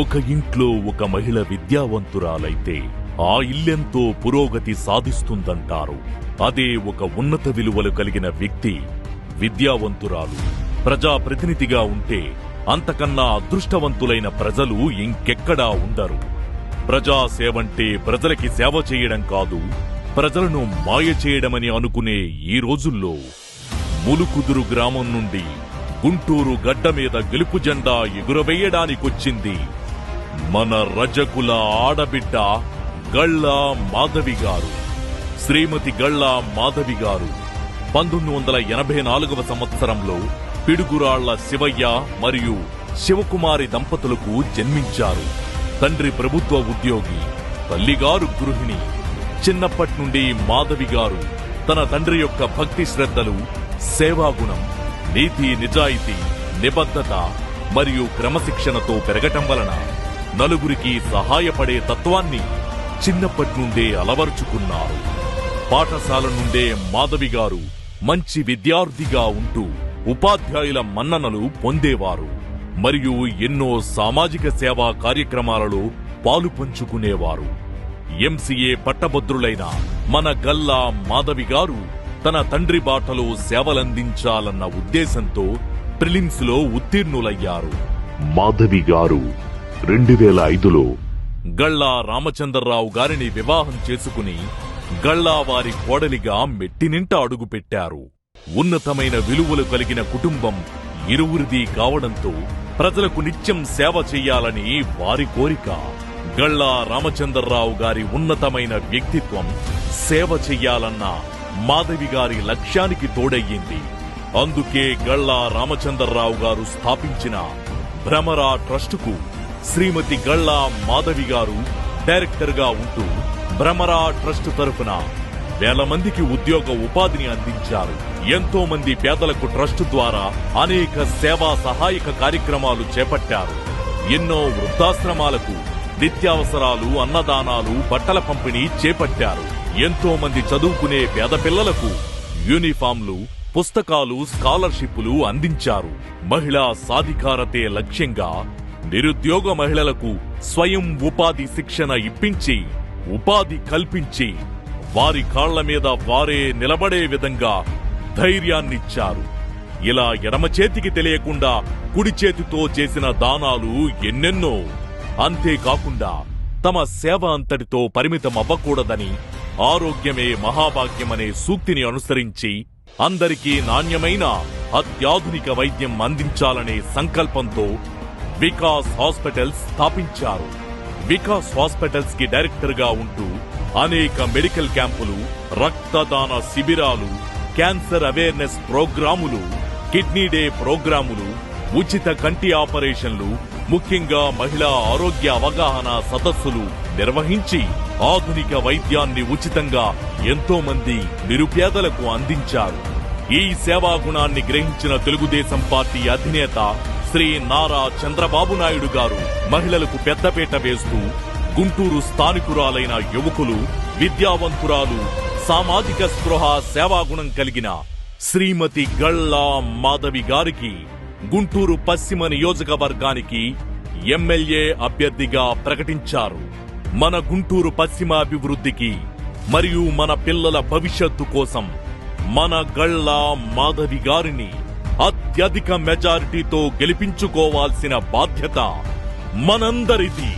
ఒక ఇంట్లో ఒక మహిళ విద్యావంతురాలైతే ఆ ఇల్లెంతో పురోగతి సాధిస్తుందంటారు. అదే ఒక ఉన్నత విలువలు కలిగిన వ్యక్తి విద్యావంతురాలు. ప్రజాప్రతినిధిగా ఉంటే అంతకన్నా అదృష్టవంతులైన ప్రజలు ఇంకెక్కడా ఉండరు. ప్రజాసేవంటే ప్రజలకి సేవ చేయడం కాదు ప్రజలను మాయ చేయడమని అనుకునే ఈ రోజుల్లో ములుకుదురు గ్రామం నుండి గుంటూరు గడ్డ మీద గెలుపు జెండా ఎగురవేయడానికొచ్చింది మన రజకుల ఆడబిడ్డ గళ్ళా మాధవి గారు. శ్రీమతి గళ్ళా మాధవి గారు. పంతొమ్మిది వందల ఎనభై నాలుగవ సంవత్సరంలో పిడుగురాళ్ళ శివయ్య మరియు శివకుమారి దంపతులకు జన్మించారు. తండ్రి ప్రభుత్వ ఉద్యోగి తల్లిగారు గృహిణి. చిన్నప్పటి నుండి మాధవి గారు తన తండ్రి యొక్క భక్తి శ్రద్ధలు సేవాగుణం నీతి నిజాయితీ నిబద్ధత మరియు క్రమశిక్షణతో పెరగటం వలన నలుగురికి సహాయపడే తత్వాన్ని చిన్నప్పటి నుండే అలవరుచుకున్నారు. పాఠశాల నుండే మాధవి గారు మంచి విద్యార్థిగా ఉంటూ ఉపాధ్యాయుల మన్ననలు పొందేవారు. మరియు ఎన్నో సామాజిక సేవా కార్యక్రమాలలో పాలు పంచుకునేవారు. ఎంసీఏ పట్టభద్రులైన మన గల్లా మాధవి గారు తన తండ్రి బాటలో సేవలందించాలన్న ఉద్దేశంతో ప్రిలిమ్స్లో ఉత్తీర్ణులయ్యారు. మాధవి గారు రెండు వేల ఐదులో గళ్ళా రామచంద్రరావు గారిని వివాహం చేసుకుని గళ్ళా వారి కోడలిగా మెట్టినింట అడుగుపెట్టారు. ఉన్నతమైన విలువలు కలిగిన కుటుంబం ఇరువురిది కావడంతో ప్రజలకు నిత్యం సేవ చెయ్యాలని వారి కోరిక. గళ్ళా రామచంద్రరావు గారి ఉన్నతమైన వ్యక్తిత్వం సేవ చెయ్యాలన్న మాధవి గారి లక్ష్యానికి తోడయ్యింది. అందుకే గళ్ళా రామచంద్రరావు గారు స్థాపించిన భ్రమరా ట్రస్టుకు శ్రీమతి గళ్ళా మాధవి గారు డైరెక్టర్గా ఉంటూ భ్రమరా ట్రస్ట్ తరఫున వేల మందికి ఉద్యోగ ఉపాధిని అందించారు. ఎంతో మంది పేదలకు ట్రస్ట్ ద్వారా అనేక సేవా సహాయక కార్యక్రమాలు చేపట్టారు. ఎన్నో వృద్ధాశ్రమాలకు నిత్యావసరాలు అన్నదానాలు బట్టల పంపిణీ చేపట్టారు. ఎంతో మంది చదువుకునే పేద పిల్లలకు యూనిఫామ్లు పుస్తకాలు స్కాలర్షిప్లు అందించారు. మహిళా సాధికారతే లక్ష్యంగా నిరుద్యోగ మహిళలకు స్వయం ఉపాధి శిక్షణ ఇప్పించి ఉపాధి కల్పించి వారి కాళ్ళ మీద వారే నిలబడే విధంగా ధైర్యాన్నిచ్చారు. ఇలా ఎడమ చేతికి తెలియకుండా కుడి చేతితో చేసిన దానాలు ఎన్నెన్నో. అంతేకాకుండా తమ సేవ అంతటితో పరిమితం అవ్వకూడదని ఆరోగ్యమే మహాభాగ్యమనే సూక్తిని అనుసరించి అందరికీ నాణ్యమైన అత్యాధునిక వైద్యం అందించాలనే సంకల్పంతో వికాస్ హాస్పిటల్స్ స్థాపించారు. వికాస్ హాస్పిటల్స్కి డైరెక్టర్గా ఉంటూ అనేక మెడికల్ క్యాంపులు రక్తదాన శిబిరాలు క్యాన్సర్ అవేర్నెస్ ప్రోగ్రాములు కిడ్నీ డే ప్రోగ్రాములు ఉచిత కంటి ఆపరేషన్లు ముఖ్యంగా మహిళా ఆరోగ్య అవగాహన సదస్సులు నిర్వహించి ఆధునిక వైద్యాన్ని ఉచితంగా ఎంతో మంది నిరుపేదలకు అందించారు. ఈ సేవా గుణాన్ని గ్రహించిన తెలుగుదేశం పార్టీ అధినేత శ్రీ నారా చంద్రబాబు నాయుడు గారు మహిళలకు పెద్దపేట వేస్తూ గుంటూరు స్థానికురాలైన యువకులు విద్యావంతురాలు సామాజిక స్పృహ సేవాగుణం కలిగిన శ్రీమతి గళ్ళా మాధవి గారికి గుంటూరు పశ్చిమ నియోజకవర్గానికి ఎమ్మెల్యే అభ్యర్థిగా ప్రకటించారు. మన గుంటూరు పశ్చిమ అభివృద్ధికి మరియు మన పిల్లల భవిష్యత్తు కోసం మన గళ్ళ మాధవి గారిని అత్యధిక మెజారిటీతో గెలిపించుకోవాల్సిన బాధ్యత మనందరిది.